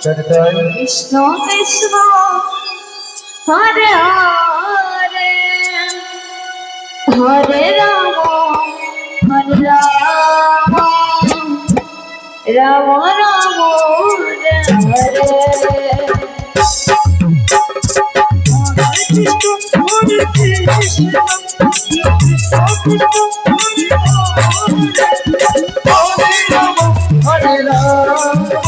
Krishna Krishna Hare Hare Hare Ram Hare Ram Ram Ram Hare Krishna Krishna Hare Hare Hare Ram Hare Ram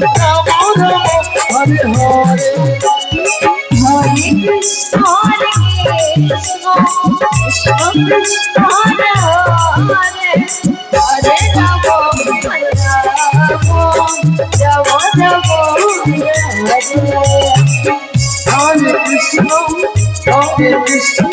Ram Ram Hare Hare Hare Krishna Hare Krishna Krishna Krishna Hare Hare Hare Ram Hare Ram Ram Ram Hare Hare Hare Krishna Hare Krishna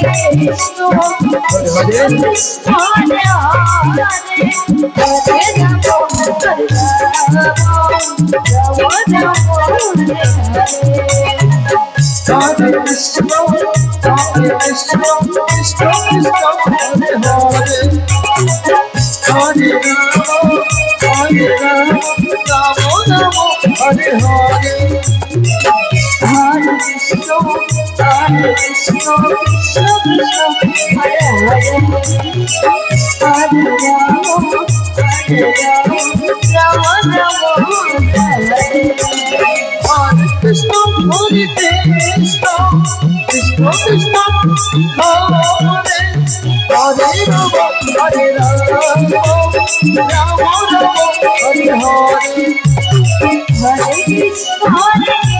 Krishna, Hare Hare Hare. Hare Krishna. Krishna Krishna Krishna Hare Hare Hare Ram Hare Ram Ram Ram Hare Hare Krishna Hare Krishna Krishna Krishna Hare Hare Ram Hare Ram Ram Ram Hare Hare Hare Krishna Hare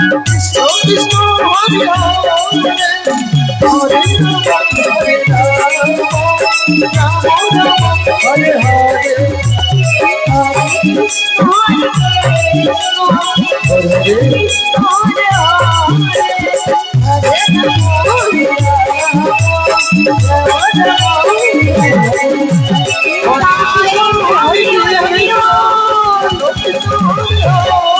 Krishna Krishna Hare Hare Hare Ram Hare Ram Ram Ram Hare Hare